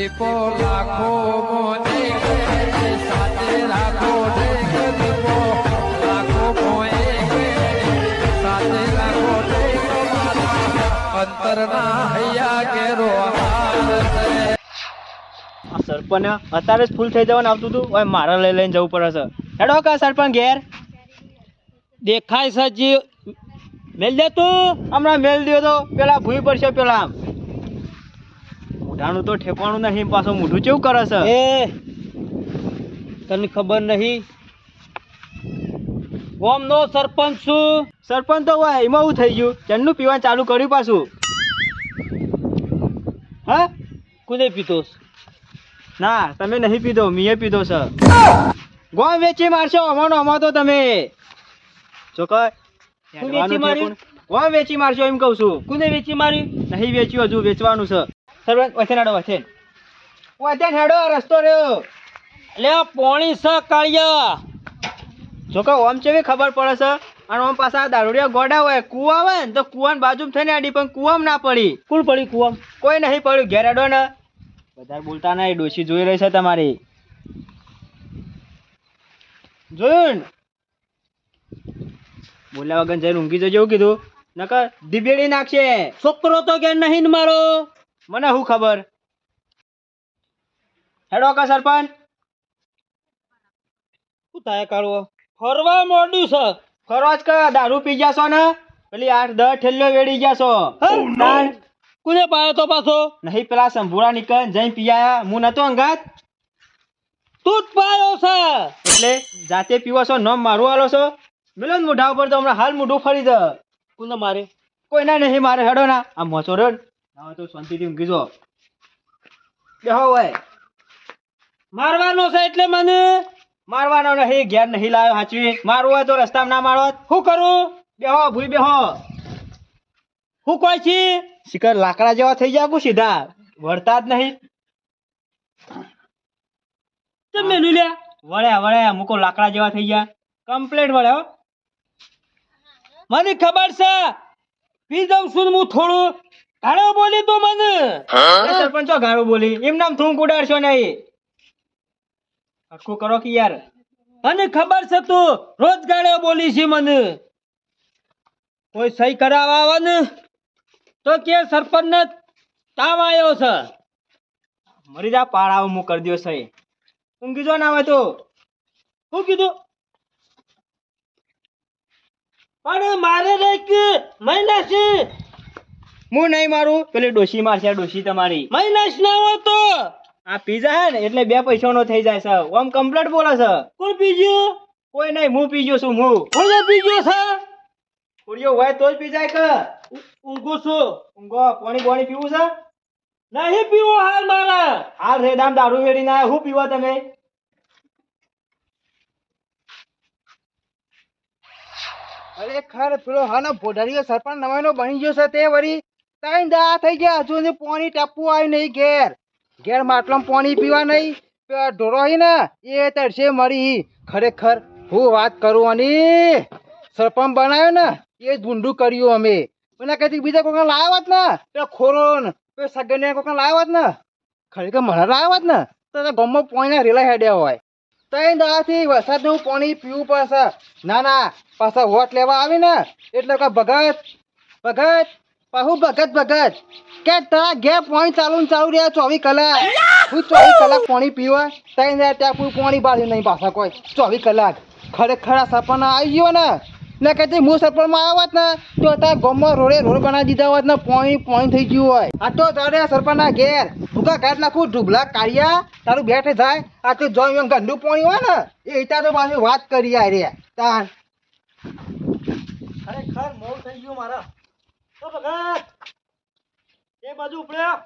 દીપો લાખો સાથે રાખો લાખો સાથે રાખો અંતરના હૈયા કેરો સરપંચ અત્યારે જ ફૂલ થઈ જવાનું આવતું હતું. હવે મારે લઈ લઈને જવું પડે છે. હેડો કા સરપંચ ઘેર. દેખાય છે મેલ દે તું. હમણાં મેલ દો તો. પેલા ભૂઈ પડશે પેલા આમ. મોઢાનું તો ઠેકવાનું નહીં પાછું મોઢું કેવું કરે છે? એ તને ખબર નહીં? ઓમ નો સરપંચ છું. સરપંચ તો હોય એમાં એવું થઈ ગયું. ચંદનું પીવાનું ચાલુ કર્યું પાછું. હા? કોને પીતો ના તમે નહીં પીધો મીએ પીધો છે. ગોમ વેચી મારશો અમારો અમા તો તમે ચોકર? ગોમ વેચી મારશો એમ કહું છું. કોને વેચી મારી નહીં વેચ્યું હજુ વેચવાનું છે. સરપંચ વચન વચન વચન હેડો રસ્તો રહ્યો. લે પોણી સ કાળિયા. જોકે ઓમ ચેવી ખબર પડે છે? અને ઓમ પાછા દારૂડિયા ગોડા હોય કુવા હોય ને તો કુવાની બાજુ થઈને આડી પણ કુવામ ના પડી. કુલ પડી કુવામ? કોઈ નહીં પડ્યું ઘેર હેડો ને. વધારે બોલતા નહીં ડોશી જોઈ રહી છે તમારી. જોયું બોલ્યા વગર જઈને ઊંઘી જજો કીધું. નકર દિબેડી નાખશે. છોકરો તો કે નહીં ને મારો? મને શું ખબર? હેડો કા સરપંચ? શું થાય કરવો ફરવા મોડું છે. જ કયા? દારૂ પી જશો ને? પેલી આઠ દસ ઠેલ્લો વેડી જશો કુને પાયો તો પાછો? નહીં પેલા સંભુરા નીકળ જઈ પીયા હું નતો અંગાત. તું જ પાયો છે. એટલે જાતે પીવો છો નોમ મારું હાલો છો. મેલો ને મોઢા ઉપર તો હમણાં હાલ મોઢું ફરી દે. કુને મારે? કોઈ ના નહીં મારે હેડો ના. આ મોચો રે ના તો શાંતિથી ઊંઘી જો બેહો હોય મારવાનો છે એટલે મને? મારવાનો નહીં, ઘેર નહીં લાવ્યો હાચવી મારવું હોય તો રસ્તામાં ના મારો શું કરું? બેહો, ભૂઈ બેહો. શું કોઈ છી? શિકર લાકડા જેવા થઈ જાય સીધા. વળતા જ નહીં. તમે લઈ લ્યા. વળ્યા વળ્યા, મૂકો, લાકડા જેવા થઈ ગયા. કમ્પ્લેટ વળ્યો મને ખબર છે. પી જાઉં છું હું થોડું. ગાળો બોલી તું મને. સરપંચો ગાળો બોલી. એમ નામ તું ઉડાડશો નહીં. હરખું કરો કે યાર. મને ખબર છે તું રોજ ગાળો બોલી છે મને. કોઈ સહી કરાવવા આવે ને તો કે સરપંચ ને તાવ આવ્યો છે. મરી જા પાડાવ હું કરી દો સહી. ઊંઘી કીધો ના આવે તો. શું કીધું? પણ મારે રે કે મહિના છે. હું નહીં મારું? પેલી ડોશી મારશે ડોશી તમારી. મહિના ના હોય તો? આ પીઝા હે ને એટલે બે પૈસાનો થઈ જાય છે. ઓમ કમ્પ્લેટ બોલે છે. કોણ પીજ્યો કોઈ નહીં હું પીજ્યો છું હું કોણ પીજ્યો છે. કોડિયો હોય તો જ પીજાય કે? ઊંઘું છું. ઊંઘો પાણી પાણી પીવું છે? નહીં પીવો હાલ મારા. હાલ રેદામ દારૂ વેડી ના હું પીવો તમે? અરે ખર પેલો હાનો ભોડારીઓ સરપંચ નવાનો બની ગયો છે તે વળી. ત્રણ દા થઈ ગયા. હજુ સુધી પાણી ટાપવું આવ્યું નહીં ઘેર. ઘેર માટલામાં પાણી પીવા નહીં પેલા ઢોરો ને, એ તરસે મરી. ખરેખર હું વાત કરું અને સરપંચ બનાવ્યો ને, એ ધૂંડું કર્યું અમે. એના કદી બીજા કોઈ લાવ્યા હોત ને, પેલા ખોરો ને, પેલા સગન કોઈ લાવ્યા હોત ને, ખરેખર મને લાવ્યા હોત ને, તો ગામમાં પાણીના રેલા હેડ્યા હોય. ત્રણ દાડાથી વરસાદનું પાણી પીવું પડશે. ના ના, પાછા વોટ લેવા આવી ને એટલે કે ભગત ભગત પાછું ભગત ભગત કે તારા ઘેર પાણી ચાલુ ને ચાલુ રહ્યા ચોવીસ કલાક. હું ચોવીસ કલાક પાણી પીવા ત્યાં દાડા ત્યાં કોઈ પાણી બાળ્યું નહીં પાછા કોઈ. ચોવીસ કલાક. ખરેખર આ સરપંચ આવી ગયો ને ને કહેતી હું સરપંચમાં આવ્યો હોત ને તો અત્યારે ગામમાં રોડે રોડ બનાવી દીધા હોત ને પાણી પાણી થઈ ગયું હોય. આ તો તારે સરપંચના ઘેર ભૂકા કાઢ નાખું ઢુબલા કાઢ્યા તારું બેઠે થાય આ તો જો ગંદુ પોણી હોય ને એ ત્યાં તો પાછી વાત કરી આ રે તાર. ખરેખર મોડ થઈ ગયું મારા. ભગત એ બાજુ ઉપડ્યો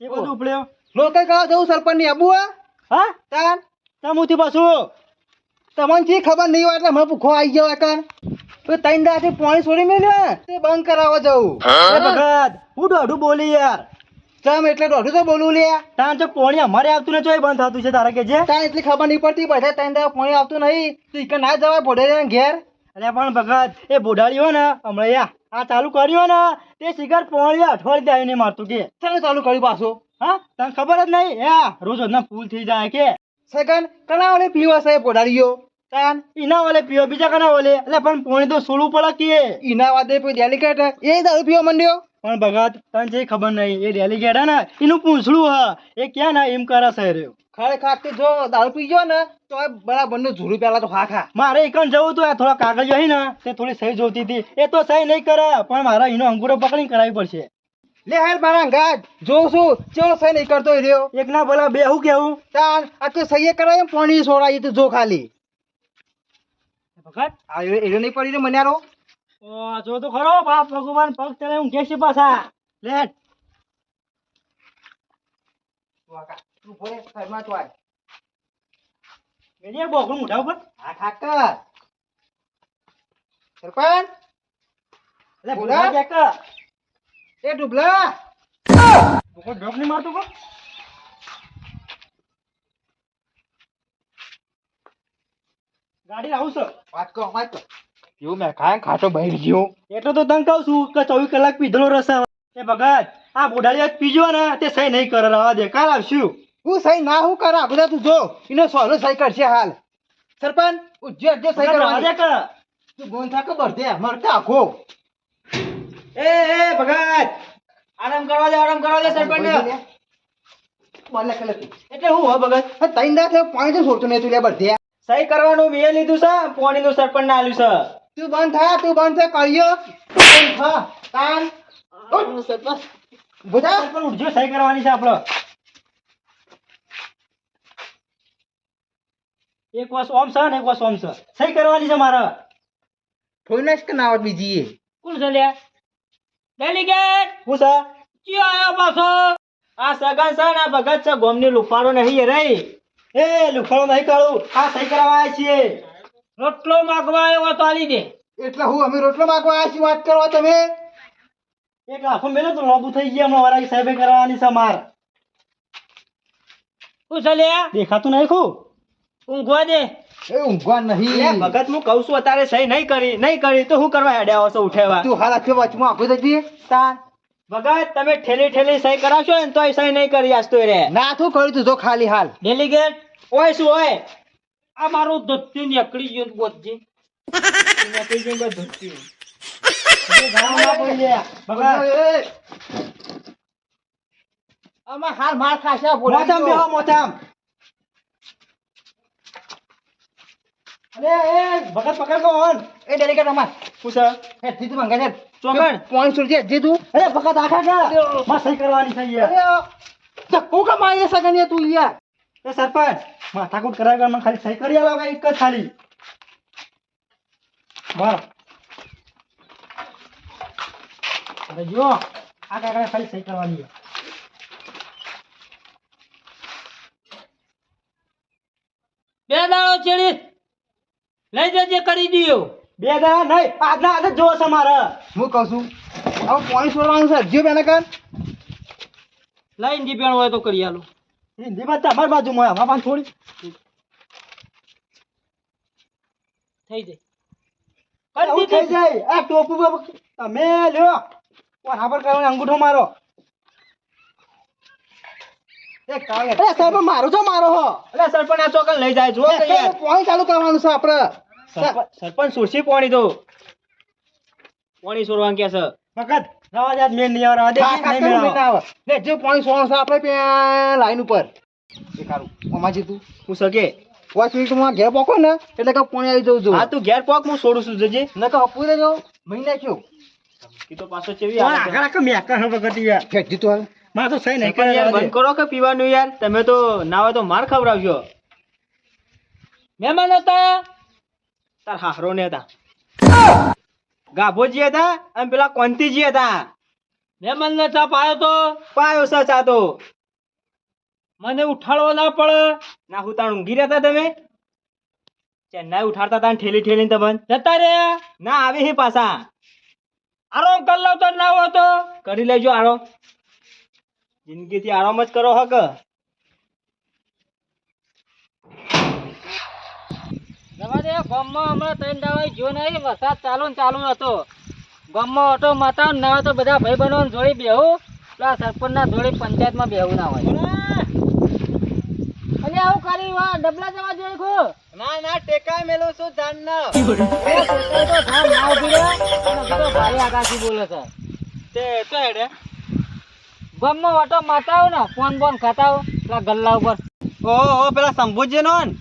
એ બાજુ ઉપડ્યો લોકલ કહો જવું સરપંચની આબુ હા? તાન તમુથી પાછું. તમને થી ખબર નહીં હોય એટલે મને ભૂખો આવી ગયો એકન તો ત્રણ દાથી પાણી છોડી મેલ્યો તે બંધ કરાવવા જવું. એ ભગત હું દોઢું બોલી યાર. ચમ એટલે દોઢું તો બોલું લે. તાન જો પોણી અમારે આવતું ને ચોય બંધ થતું છે તારે કે જે. તાન એટલી ખબર નહીં પડતી બધા ત્રણ દા પાણી આવતું નહીં. તું ઈકન ના જવાય ભોડે ઘેર. અરે પણ ભગત એ બોડાળી હોય ને હમણાં યા. આ ચાલુ કર્યું ને તે સિગર પોણી અઠવાડિયે આવીને મારતું કે. તને ચાલુ કર્યું પાછું? હા? તને ખબર જ નહીં? હે રોજ રોજના ફૂલ થઈ જાય કે. સગન કના ઓલે પીવા છે ગયો? તાન ઇના ઓલે પીવો બીજા કના ઓલે? એટલે પણ પોણી તો સોળું પડે કે. ઇના વાદે કોઈ ડેલિકેટ એ દારૂ પીવા માંડ્યો? પણ ભગત તને જે ખબર નહીં એ ડેલિકેટ હે ને એનું પૂંછડું હ. એ ક્યાં ના એમ કરે છે રહ્યો ખરેખર તે જો દારૂ પી ગયો ને તો બરાબરનું ઝૂરું પેલા તો ખા ખા. મારે એકણ જવું હતું આ થોડા કાગળ હી ને તે થોડી સહી જોતી હતી. એ તો સહી નહીં કરે પણ મારા એનો અંગુરો પકડીને કરાવી પડશે. લે હાર મારા ગાજ જોઉં છું ચેવો સહી નહીં કરતો રહ્યો? એક ના બોલા બે હું કેવું? તાન આ તો સહી કરાય પોણી પાણી તો જો ખાલી. ભગત આ એ નહીં પડી રહ્યો મન્યારો? ઓ જો તો ખરો બાપ ભગવાન પગ ચડે હું કેસી પાછા. લેટ તું ભોય ઘરમાં તો આય. મેજે બોકડું મોઢા ઉપર. હા ઠાકર. સરપંચ. એટલે બોલા? કે એ ડુબલા. બોકો ડ્રોપ નહીં મારતો કો ગાડી આવું છે. વાત કરો વાત કહો. એવું મેં ખાય ખાટો બહાર ગયો. એટલો તો તને કહું છું કે ચોવીસ કલાક પીધેલો રસ એ ભગત આ બોડાળી પીજો ને તે સહી નહીં કરે રવા દે. કાલ આવશું. હું સહી ના હું કરા? બધા તું જો. એનો સોલો સહી કરશે હાલ. સરપંચ ઉજ્જે ઉજ્જે સહી કરવાની. કે? તું બોન થાકે બરદે મરતા આખો? એ એ ભગત! આરામ કરવા દે આરામ કરવા દે સરપંચ બોલે કલે તું. એટલે હું હો ભગત? તઈ ના થયો પાણી તો છોડતો નહીં તું લે બરદે સહી કરવાનું મેં લીધું છે પોણી નું સરપંચ ના આલ્યું છે. તું બંધ થા તું બંધ થા કહીયો તું બંધ થા તાન. સરપંચ. બુધા સરપંચ ઉઠજો સહી કરવાની છે આપણો. એક વાસ ઓમ છે ને એક વાસ ઓમ છે. સહી કરવાની છે મારે. થોડી નાશ કે નાવત બીજી એ. કોણ છે લ્યા? ડેલિગેટ! હું છે? કયો આયો પાછો? આ સગન છે ને આ ભગત છે ગોમની લુફાડો નહીં રહી. એ લુફાડો નહીં કાળું આ સહી કરવા આવ્યા છીએ. રોટલો માગવા આવ્યો તો આલી દે. એટલે હું અમે રોટલો માગવા આવ્યા છીએ વાત કરવા તમે. એક આખો મેલો તો લોબુ થઈ ગયા હમણાં વરાઈ સાહેબે કરવાની છે માર. શું લ્યા? દેખાતું નહીં ખું? ઊંઘવા દે. એ ઊંઘવા નહીં. એ ભગત હું કહું છું અત્યારે સહી નહીં કરી નહીં કરી તો હું કરવા હેડ્યા આવશો ઉઠેવા? તું હાલ આખી વચમાં આખો જતી તાર. ભગત તમે ઠેલી ઠેલી સહી કરાવશો ને તોય સહી નહીં કરી આજ તો રે. ના તું કરી તું? તો ખાલી હાલ. ડેલીગેટ ઓય શું ઓય? આ મારું ધોતી નીકળી ગયું બોજી નીકળી આમાં હાલ માર ખાશે મોથામ બેહો મોથામ અરે એ ભગત પકડ કો એ ડેલિકેટ અમાર શું છે? હે જીતુ ચોકડ. પોઈન્ટ સુરજે જીતુ અરે ભગત આખા કા માં સહી કરવાની છે યાર. અરે કા મારી સગન તું યાર. એ સરપંચ માથાકૂટ કરાવી મને ખાલી સહી કરી આલો એક જ ખાલી? મારો અરે જો. આ કાકા ખાલી સહી કરવાની. બે દાડો ચેડી. લઈ જજે કરી દયો. બે દાડા નહીં આજના આજે જ જોવો છે મારે હું કહું છું હવે પોઈન્ટ સોરવાનું છે જીવ બેને કર. લઈને દીપેણ હોય તો કરી આલું. હિન્દીમાં તમારી મળે અમારા પાસે થોડી. થઈ જાય. કરી થઈ જાય. આ ટોપુ બાપુ તમે લ્યો. પર કરવાનો અંગૂઠો મારો. અરે સાહેબ મારો છો મારો હો. અરે સરપંચ આ ચોકન લઈ જાય કે પોઈન્ટ ચાલુ કરવાનું છે આપણે. સરપંચ સુરસી પોણી તો પોણી સોરવા કે છે. ફકત રવા મેં નહીં આવવા દે નહીં આવે. જે છે આપણે લાઈન ઉપર. આમાં જીતું. હું સકે પાંચ મિનિટમાં ઘેર પોકો ને એટલે કે પોણી આવી જવું હા જોઈએ તું ઘેર પોક હું છોડું છું જજે. ન કે હપુઈ દેજો મહિના કયો કીધો પાછો ચેવી આવે છે. મેં મારે તો સહી નહીં બંધ કરો કે પીવાનું યાર? તમે તો નાવા તો માર ખવડાવજો. મહેમાન હતા? તાર હારો ને હતા. ગાભોજી હતા અને પેલા કોંતીજી હતા. મહેમાન ને ચા પાયો તો? પાયો છે ચા તો. મને ઉઠાડવો ના પડે. ના હું તાણ ઊંઘી રહેતા તમે? ચેન્નાઈ ઉઠાડતા તા ઠેલી ઠેલી તમને. જતા રહ્યા? ના આવી હી પાછા. આરામ કર તો ના હોય તો. કરી લેજો આરો જિંદગીથી આરામ જ કરો હક. જવા દે ગામમાં હમણાં ત્રણ દાડા જો નહીં વરસાદ ચાલુ ને ચાલુ હતો. ગામમાં ઓટો માતા ના હોય તો બધા ભાઈ બહેનો જોડી બેહું. પેલા સરપંચના જોડે પંચાયતમાં બેહવું ના હોય. અલે આવું કરી વા ડબલા જવા જોઈએ ખો. ના ના ટેકા મેલો છું જાન ના તો થામ ના ઊભી રહે અને ઊભી તો બોલે છે. તે તો હેડે. ગમમાં વાટો મારતા આવો ને ફોન બોન ખાતા આવો પેલા ગલ્લા ઉપર. ઓ પેલા શંભુજી નો? ને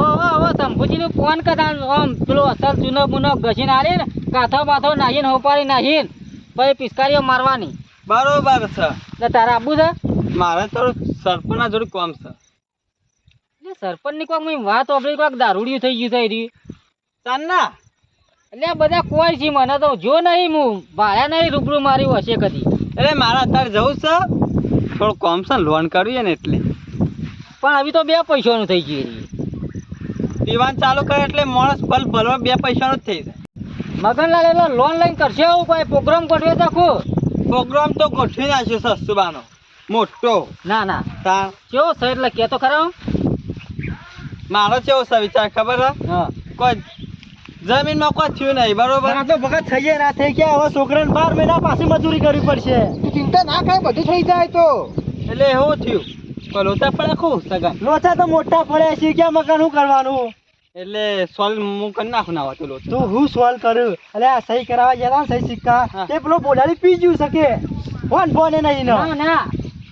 ઓ ઓ ઓ શંભુજીનું ફોન કરતા આમ પેલો અસર ચૂનો બુનો ઘસીને આલે ને કાથો બાથો નાહીને હોપારી નાહીને પછી પિસ્કારીઓ મારવાની. બરોબર છે. એટલે તારે આબુ છે? મારે તો સરપંચના જોડે કોમ છે. એટલે સરપંચની કોક મેં વાત વાપરી કોઈક દારૂડિયું થઈ ગયું થઈ રહ્યું ચાંદના એટલે બધા કોઈ છે મને તો જો નહીં હું ભાયા નહીં રૂબરૂ મારી હશે કદી. એટલે મારે અત્યારે જવું છે. થોડું કોમ છે લોન કરવી ને એટલે. પણ હવે તો બે પૈસાનું થઈ ગયું રહ્યું ચાલુ કરે એટલે માણસ ભલ ભલવા બે પૈસાનું જ થઈ જાય. મગનલાલ એટલે લોન લઈને કરશે આવું ભાઈ પ્રોગ્રામ ગોઠવે તો પ્રોગ્રામ તો ગોઠવી નાખ્યો સસ્તુબાનો મોટો. ના ના. તાણ કેવો છે એટલે કહેતો ખરા? મારો કેવો છે વિચાર ખબર હા. કોઈ જમીનમાં કોઈ થયું નહીં બરોબર? તો ભગત થઈ ગયા ના થઈ ગયા હવે છોકરાને બાર મહિના પાછી મજૂરી કરવી પડશે. ચિંતા ના કરે બધું થઈ જાય તો. એટલે એવું થયું. લોચા પડે ખું સગા? લોચા તો મોટા પડે છે ક્યાં મકાન શું કરવાનું? એટલે સોલ્વ હું કરી નાખું ના હોતું લોચા. તું હું સોલ્વ કરું? અરે આ સહી કરાવવા ગયા સહી સિક્કા. તે પેલો બોલાડી પી જ્યું શકે? ફોન ફોન એ નહીં ના. ના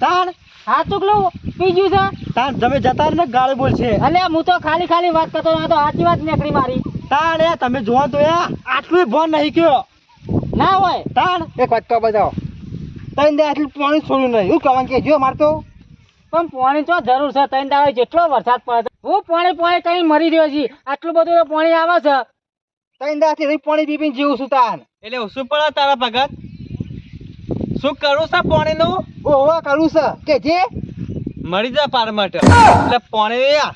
તાણ? હા ચૂકલું પી જ્યું છે? તાણ તમે જતા ને ગાળ બોલશે. અલે હું તો ખાલી ખાલી વાત કરતો હતો, આ તો સાચી વાત નીકળી મારી. તાણ એ તમે જોવા તો યા આટલું ભણ નહીં કયો. ના હોય તાણ. એક વાત તો બતાવો તઈને દે આટલું પાણી છોડ્યું નહીં. હું કહેવાનું કે જો મારતો? પણ પાણી તો જરૂર છે? ત્રણ દાડે જેટલો વરસાદ પડે છે. હું પાણી પાણી કઈ મરી રહ્યો છે. આટલું બધું પાણી આવે છે. તઈને દે આટલી પાણી પીપી જીવું છું તાન એટલે શું પડે તારા ભગત? શું કરું છે પાણીનું? ઓહો કરું છે. કે જે? મરી જા પાર માટે. એટલે પાણી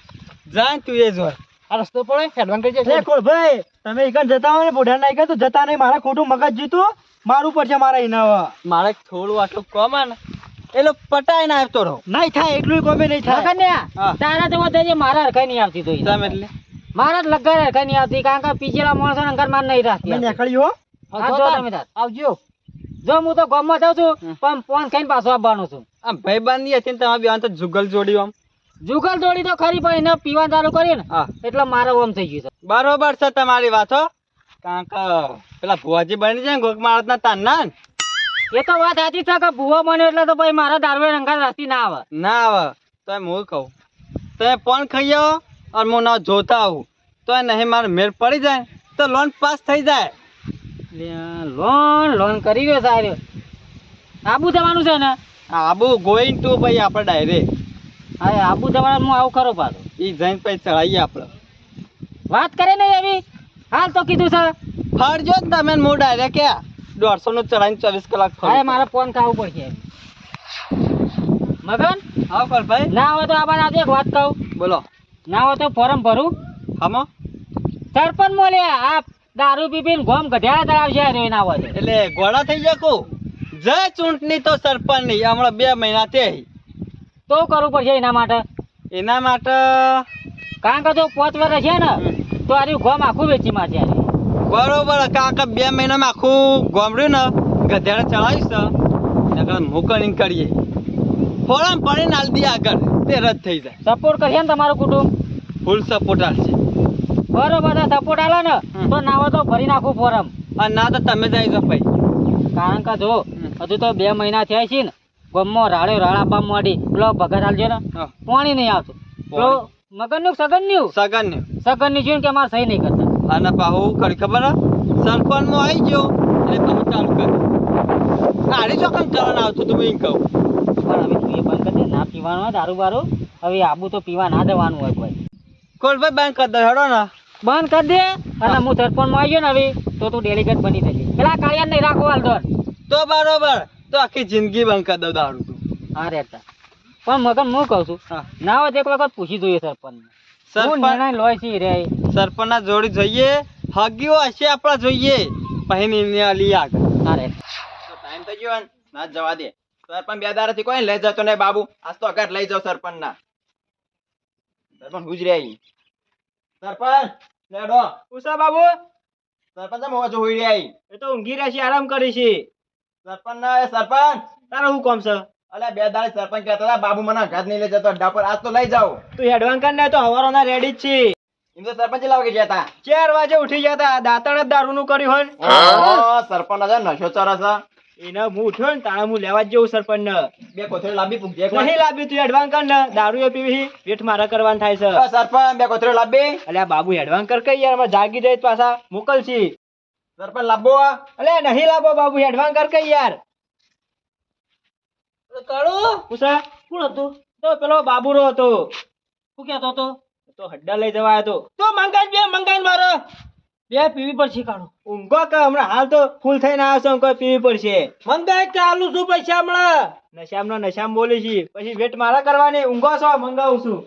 જા તું એ જોર આ રસ્તો પડે હેડવાન કરી લે કોળ ભાઈ તમે એકન જતા હોય ને બોઢા નાખ્યા તો જતા નહીં. મારા ખોટું મગજ જીતું. મારું પડશે મારા ઇનાવા મારે થોડું આટલું કમ ને એટલે પટાઈ ના આવતો રહો. નહીં થાય એટલું કોમે નહીં થાય. કન્યા તારા તો વધે છે મારા હરખાઈ નહીં આવતી તો તમે એટલે. મારા જ કઈ હરખાઈ નહીં આવતી કારણ કે પીછેલા માણસો ને અંગર માર નહીં રાખતી મેં નીકળ્યો તમે આવજો. જો હું તો ગામમાં જાઉં છું પણ ફોન ખાઈને પાછો આવવાનો છું. આમ ભાઈ બાંધી હતી ને બી બેવાન તો જુગલ જોડ્યું આમ. જુગલ દોડી તો ખરી પણ એને પીવા દારૂ કરી ને એટલે મારો ઓમ થઈ ગયું છે. બરોબર છે તમારી વાત. હો કારણ કે પેલા ભુવાજી બની જાય ને ગોક ના તાન ના. ને. એ તો વાત સાચી છે કે ભુવા બન્યો એટલે તો ભાઈ મારા દારૂ રંગા રસ્તી ના આવે. ના આવે. તો હું કહું. તમે પણ ખાઈ આવો અને હું ના જોતા આવું. તો એ નહીં મારે મેળ પડી જાય તો લોન પાસ થઈ જાય. લોન લોન કરી ગયો સાહેબ. આબુ જવાનું છે ને? આબુ ગોઈંગ ટુ ભાઈ આપણે ડાયરેક્ટ હા આબુ જવાનું હું આવું ખરો પાછો. એ જઈને પછી ચડાવીએ આપણે વાત કરે ને એવી? હાલ તો કીધું છે. ફરજો ને તમે હું ડાયરેક્ટ ક્યાં દોઢસો નું ચડાવીને ચોવીસ કલાક હા મારે ફોન ખાવું પડશે. મગન? હા કર ભાઈ ના હોય તો આ બાદ આજે એક વાત કહું. બોલો. ના હોય તો ફોરમ ભરું. હામો. સરપંચ મોલ્યા આ દારૂ પીપીને ગોમ ગઢિયાળા તળાવ છે રે ના હોય એટલે ગોળા થઈ જાય કહું જય ચૂંટણી તો સરપંચની હમણાં બે મહિના તે તો કરવું પડશે એના માટે? એના માટે કારણ કે જો પાંચ વર્ષ છે ને તો આર્યું ગોમ આખું વેચી માં છે બરોબર કારણ કે બે મહિનામાં આખું ગોમડ્યું ને ગધેડે ચડાવીશ નકર મોકલિંગ કરીએ. ફોરમ પડીને હાલ દી આગળ તે રદ થઈ જાય. સપોર્ટ કરશે ને તમારું કુટુંબ? ફૂલ સપોર્ટ આવશે બરોબર સપોર્ટ આલો ને તો ના હોય તો ભરી નાખું ફોરમ. અને ના તો તમે જઈ જાઓ ભાઈ. કારણ કે જો હજુ તો બે મહિના થયા છે ને ગમમાં રાડ્યો રાડ આપવા માંડી. પેલો ભગત હાલજો ને. પાણી નહીં આવતું. પેલો મગનનું સગન ને સગનની. જોઈને કે અમારે સહી નહીં કરતા? અને પાહુ કરી ખબર સરપંચમાં આવી ગયો. એટલે પાહુ ચાલુ કર્યું આડી ચોકન કરવાનું આવતું તું એમ કહું. પણ હવે તું એ બંધ કરી દે. ના પીવાનું હોય દારૂ બારૂ. હવે આબુ તો પીવા ના દેવાનું હોય ભાઈ કોલભાઈ બંધ કરી દે હેડો ને. બંધ કરી દે. અને હું. સરપંચમાં આવી ગયો ને હવે તો તું ડેલિગેટ બની જજે. પેલા કાળિયા નહીં રાખો હાલ તો બરોબર. તો આખી જિંદગી બંધ કરી દઉં દારૂ તું. હા રેતા પણ મગન હું કહું છું ના હોય એક વખત પૂછી જોઈએ સરપંચ સરપંચ લોય છે રે. સરપંચના જોડી જોઈએ હગીઓ હશે આપણા જોઈએ પહેની ને લઈ આગળ. હા રે. ટાઈમ થઈ ગયો ને? ના જવા દે. સરપંચ બે દાડાથી કોઈ લઈ જતો ને બાબુ. આજ તો અગાડ લઈ જાવ સરપંચ ના સરપંચ રે અહીં. સરપંચ લેડો. ઉષા બાબુ? સરપંચ મોજો જો હોઈ રે એ તો ઊંઘી રહેશે આરામ કરી છે. સરપંચ ના સરપંચ! તારે શું કોમ છે? અલ્યા બે દાડે સરપંચ કહેતા હતા બાબુ મને ઘાત નહીં લઈ જતો અડ્ડા પર આજ તો લઈ જાઓ. તું હેડવાન કર ને તો હવારોના રેડી જ છે. એમ તો સરપંચ લાવ કે જતા ચાર વાગે ઉઠી જતા દાંતણ જ દારૂનું કર્યું હોય સરપંચ આજે નશો ચરસ એને હું ઉઠ્યો ને તાણા હું લેવા જ જવું સરપંચ ને બે કોથળી લાંબી એક નહીં લાંબી તું એડવાન કર ને દારૂ એ પીવી વેઠ મારા કરવાનું થાય છે. સરપંચ બે કોથળી લાંબી. અલ્યા બાબુ એડવાન કર કઈ યાર જાગી જાય પાછા મોકલશી. સરપંચ લાંબો અલે નહીં લાવો બાબુ હેડવાન કર કે યાર. કાળો. પૂછા. કોણ હતું? તો પેલો બાબુરો હતો. શું કહેતો હતો? તો હડ્ડા લઈ જવા આવ્યો હતો તો મંગાઈ બે મંગાઈ મારો. બે પીવી પડશે કાળો. ઊંઘો કે હમણાં હાલ તો ફૂલ થઈને આવ્યો છું કોઈ પીવી પડશે. મંગાઈ ચાલુ છું પૈસા હમણાં. નશામાં નશામાં બોલી છી. પછી વેટ મારા કરવાની. ઊંઘો છો મંગાવું છું.